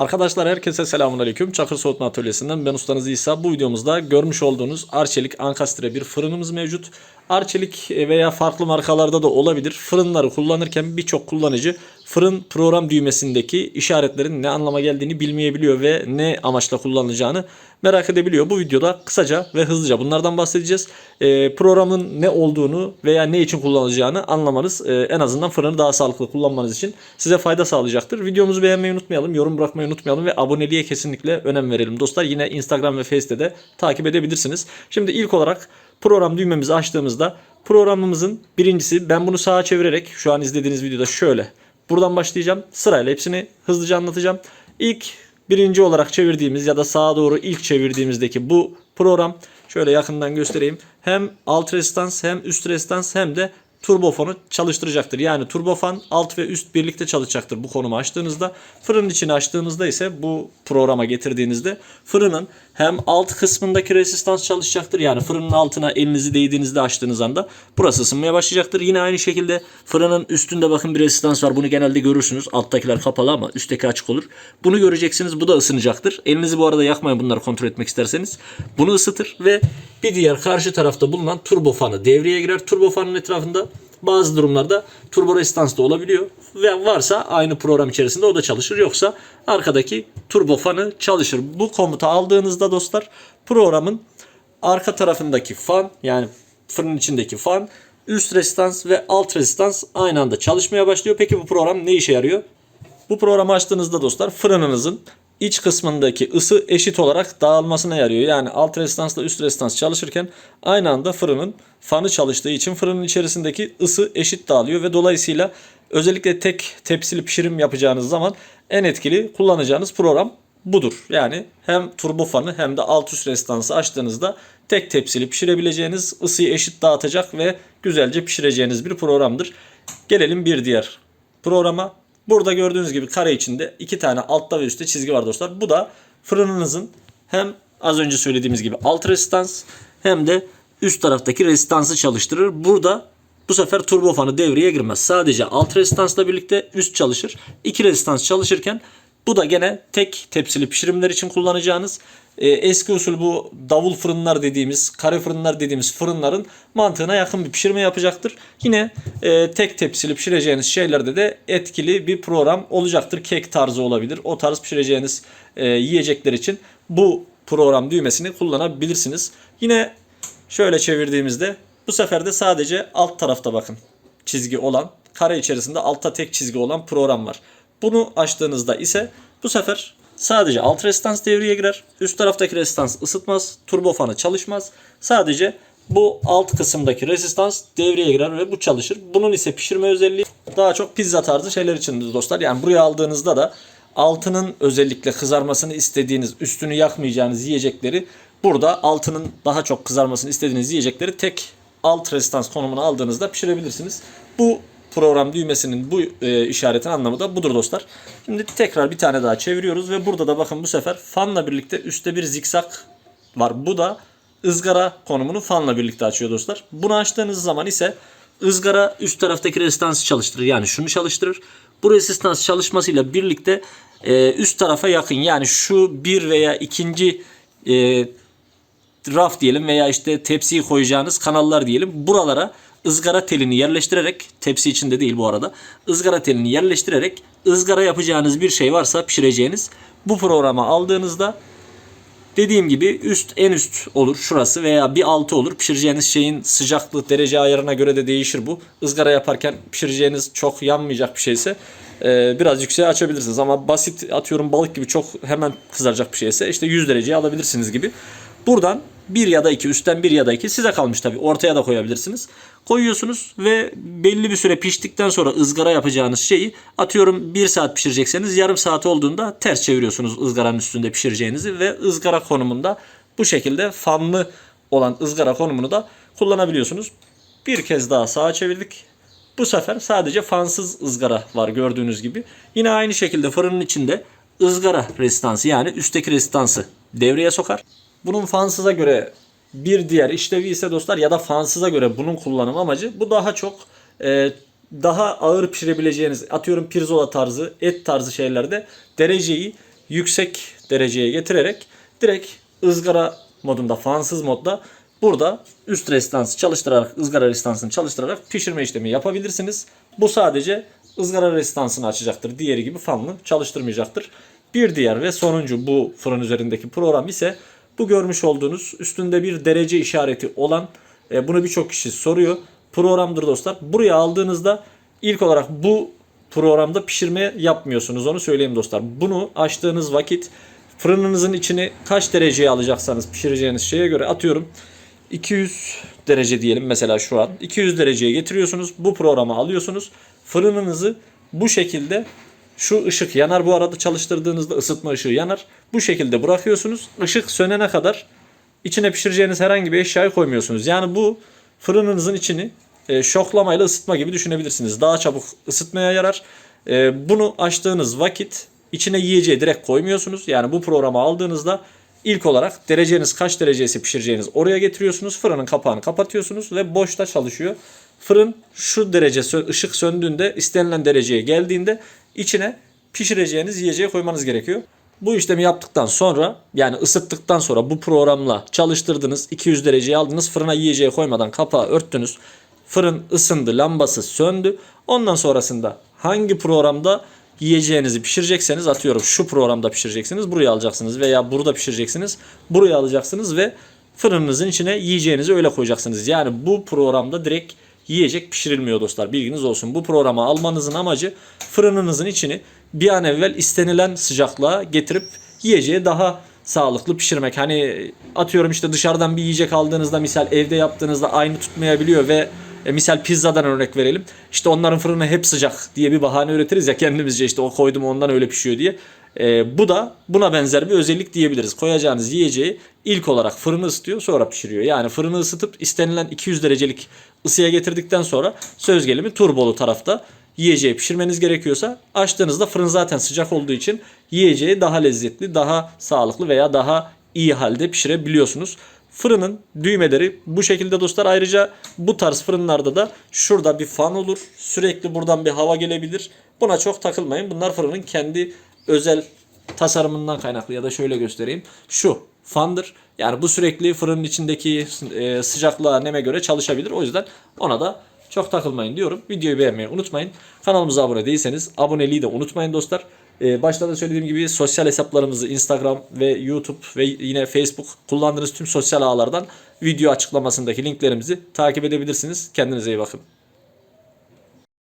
Arkadaşlar herkese selamun aleyküm. Çakır Soğutma Atölyesi'nden ben ustanız İsa. Bu videomuzda görmüş olduğunuz Arçelik Ankastre bir fırınımız mevcut. Arçelik veya farklı markalarda da olabilir. Fırınları kullanırken birçok kullanıcı fırın program düğmesindeki işaretlerin ne anlama geldiğini bilmeyebiliyor ve ne amaçla kullanılacağını merak edebiliyor. Bu videoda kısaca ve hızlıca bunlardan bahsedeceğiz. Ee, programın ne olduğunu veya ne için kullanılacağını anlamanız e, en azından fırını daha sağlıklı kullanmanız için size fayda sağlayacaktır. Videomuzu beğenmeyi unutmayalım, yorum bırakmayı unutmayalım ve aboneliğe kesinlikle önem verelim dostlar. Yine Instagram ve Face'te de takip edebilirsiniz. Şimdi ilk olarak program düğmemizi açtığımızda programımızın birincisi ben bunu sağa çevirerek şu an izlediğiniz videoda şöyle buradan başlayacağım. Sırayla hepsini hızlıca anlatacağım. İlk birinci olarak çevirdiğimiz ya da sağa doğru ilk çevirdiğimizdeki bu program şöyle yakından göstereyim. Hem alt resistans hem üst resistans hem de turbofonu çalıştıracaktır. Yani turbofan alt ve üst birlikte çalışacaktır bu konumu açtığınızda. Fırının içini açtığınızda ise bu programa getirdiğinizde fırının hem alt kısmındaki resistans çalışacaktır. Yani fırının altına elinizi değdiğinizde açtığınız anda burası ısınmaya başlayacaktır. Yine aynı şekilde fırının üstünde bakın bir resistans var. Bunu genelde görürsünüz. Alttakiler kapalı ama üstteki açık olur. Bunu göreceksiniz. Bu da ısınacaktır. Elinizi bu arada yakmayın bunları kontrol etmek isterseniz. Bunu ısıtır ve bir diğer karşı tarafta bulunan turbofanı devreye girer. Turbofanın etrafında bazı durumlarda turbo resistans da olabiliyor. Ve varsa aynı program içerisinde o da çalışır. Yoksa arkadaki turbofanı çalışır. Bu komuta aldığınızda dostlar programın arka tarafındaki fan yani fırının içindeki fan üst resistans ve alt resistans aynı anda çalışmaya başlıyor. Peki bu program ne işe yarıyor? Bu programı açtığınızda dostlar fırınınızın iç kısmındaki ısı eşit olarak dağılmasına yarıyor. Yani alt rezistansla üst rezistans çalışırken aynı anda fırının fanı çalıştığı için fırının içerisindeki ısı eşit dağılıyor ve dolayısıyla özellikle tek tepsili pişirim yapacağınız zaman en etkili kullanacağınız program budur. Yani hem turbo fanı hem de alt üst rezistansı açtığınızda tek tepsili pişirebileceğiniz, ısıyı eşit dağıtacak ve güzelce pişireceğiniz bir programdır. Gelelim bir diğer programa. Burada gördüğünüz gibi kare içinde iki tane altta ve üstte çizgi var dostlar. Bu da fırınınızın hem az önce söylediğimiz gibi alt rezistans hem de üst taraftaki rezistansı çalıştırır. Burada bu sefer turbofanı devreye girmez. Sadece alt rezistansla birlikte üst çalışır. İki rezistans çalışırken bu da gene tek tepsili pişirimler için kullanacağınız e, eski usul bu davul fırınlar dediğimiz, kare fırınlar dediğimiz fırınların mantığına yakın bir pişirme yapacaktır. Yine e, tek tepsili pişireceğiniz şeylerde de etkili bir program olacaktır. Kek tarzı olabilir. O tarz pişireceğiniz e, yiyecekler için bu program düğmesini kullanabilirsiniz. Yine şöyle çevirdiğimizde bu sefer de sadece alt tarafta bakın çizgi olan kare içerisinde altta tek çizgi olan program var. Bunu açtığınızda ise bu sefer sadece alt resistans devreye girer. Üst taraftaki resistans ısıtmaz. Turbofanı çalışmaz. Sadece bu alt kısımdaki resistans devreye girer ve bu çalışır. Bunun ise pişirme özelliği daha çok pizza tarzı şeyler içindir dostlar. Yani buraya aldığınızda da altının özellikle kızarmasını istediğiniz, üstünü yakmayacağınız yiyecekleri burada altının daha çok kızarmasını istediğiniz yiyecekleri tek alt resistans konumuna aldığınızda pişirebilirsiniz. Bu program düğmesinin bu e, işaretin anlamı da budur dostlar. Şimdi tekrar bir tane daha çeviriyoruz ve burada da bakın bu sefer fanla birlikte üstte bir zikzak var. Bu da ızgara konumunu fanla birlikte açıyor dostlar. Bunu açtığınız zaman ise ızgara üst taraftaki rezistansı çalıştırır. Yani şunu çalıştırır. Bu rezistans çalışmasıyla birlikte e, üst tarafa yakın yani şu bir veya ikinci e, raf diyelim veya işte tepsiyi koyacağınız kanallar diyelim. Buralara ızgara telini yerleştirerek tepsi içinde değil bu arada ızgara telini yerleştirerek ızgara yapacağınız bir şey varsa pişireceğiniz bu programa aldığınızda dediğim gibi üst en üst olur şurası veya bir altı olur. Pişireceğiniz şeyin sıcaklık derece ayarına göre de değişir bu. Izgara yaparken pişireceğiniz çok yanmayacak bir şeyse e, biraz yükseğe açabilirsiniz. Ama basit atıyorum balık gibi çok hemen kızaracak bir şeyse işte 100 dereceye alabilirsiniz gibi. Buradan bir ya da iki üstten bir ya da iki size kalmış tabi ortaya da koyabilirsiniz. Koyuyorsunuz ve belli bir süre piştikten sonra ızgara yapacağınız şeyi atıyorum bir saat pişirecekseniz yarım saat olduğunda ters çeviriyorsunuz ızgaranın üstünde pişireceğinizi ve ızgara konumunda bu şekilde fanlı olan ızgara konumunu da kullanabiliyorsunuz. Bir kez daha sağa çevirdik. Bu sefer sadece fansız ızgara var gördüğünüz gibi. Yine aynı şekilde fırının içinde ızgara rezistansı yani üstteki rezistansı devreye sokar. Bunun fansıza göre bir diğer işlevi ise dostlar ya da fansıza göre bunun kullanım amacı bu daha çok e, daha ağır pişirebileceğiniz atıyorum pirzola tarzı et tarzı şeylerde dereceyi yüksek dereceye getirerek direkt ızgara modunda fansız modda burada üst rezistansı çalıştırarak ızgara rezistansını çalıştırarak pişirme işlemi yapabilirsiniz. Bu sadece ızgara rezistansını açacaktır. Diğeri gibi fanlı çalıştırmayacaktır. Bir diğer ve sonuncu bu fırın üzerindeki program ise bu görmüş olduğunuz üstünde bir derece işareti olan e, bunu birçok kişi soruyor. Programdır dostlar. Buraya aldığınızda ilk olarak bu programda pişirme yapmıyorsunuz. Onu söyleyeyim dostlar. Bunu açtığınız vakit fırınınızın içini kaç dereceye alacaksanız pişireceğiniz şeye göre atıyorum 200 derece diyelim mesela şu an. 200 dereceye getiriyorsunuz. Bu programı alıyorsunuz. Fırınınızı bu şekilde şu ışık yanar bu arada çalıştırdığınızda ısıtma ışığı yanar. Bu şekilde bırakıyorsunuz. Işık sönene kadar içine pişireceğiniz herhangi bir eşyayı koymuyorsunuz. Yani bu fırınınızın içini e, şoklamayla ısıtma gibi düşünebilirsiniz. Daha çabuk ısıtmaya yarar. E, bunu açtığınız vakit içine yiyeceği direkt koymuyorsunuz. Yani bu programı aldığınızda ilk olarak dereceniz kaç derecesi pişireceğiniz oraya getiriyorsunuz. Fırının kapağını kapatıyorsunuz ve boşta çalışıyor. Fırın şu derece ışık söndüğünde istenilen dereceye geldiğinde içine pişireceğiniz yiyeceği koymanız gerekiyor. Bu işlemi yaptıktan sonra yani ısıttıktan sonra bu programla çalıştırdınız 200 dereceye aldınız fırına yiyeceği koymadan kapağı örttünüz. Fırın ısındı lambası söndü. Ondan sonrasında hangi programda yiyeceğinizi pişirecekseniz atıyorum şu programda pişireceksiniz buraya alacaksınız veya burada pişireceksiniz buraya alacaksınız ve fırınınızın içine yiyeceğinizi öyle koyacaksınız. Yani bu programda direkt yiyecek pişirilmiyor dostlar. Bilginiz olsun. Bu programı almanızın amacı fırınınızın içini bir an evvel istenilen sıcaklığa getirip yiyeceği daha sağlıklı pişirmek. Hani atıyorum işte dışarıdan bir yiyecek aldığınızda misal evde yaptığınızda aynı tutmayabiliyor ve e, misal pizzadan örnek verelim. İşte onların fırını hep sıcak diye bir bahane üretiriz ya kendimizce işte o koydum ondan öyle pişiyor diye. E, bu da buna benzer bir özellik diyebiliriz. Koyacağınız yiyeceği ilk olarak fırını ısıtıyor sonra pişiriyor. Yani fırını ısıtıp istenilen 200 derecelik ısıya getirdikten sonra söz gelimi turbolu tarafta yiyeceği pişirmeniz gerekiyorsa açtığınızda fırın zaten sıcak olduğu için yiyeceği daha lezzetli, daha sağlıklı veya daha iyi halde pişirebiliyorsunuz. Fırının düğmeleri bu şekilde dostlar. Ayrıca bu tarz fırınlarda da şurada bir fan olur. Sürekli buradan bir hava gelebilir. Buna çok takılmayın. Bunlar fırının kendi özel tasarımından kaynaklı ya da şöyle göstereyim. Şu fandır. Yani bu sürekli fırının içindeki e, sıcaklığa neme göre çalışabilir. O yüzden ona da çok takılmayın diyorum. Videoyu beğenmeyi unutmayın. Kanalımıza abone değilseniz aboneliği de unutmayın dostlar. Ee, başta da söylediğim gibi sosyal hesaplarımızı Instagram ve YouTube ve yine Facebook kullandığınız tüm sosyal ağlardan video açıklamasındaki linklerimizi takip edebilirsiniz. Kendinize iyi bakın.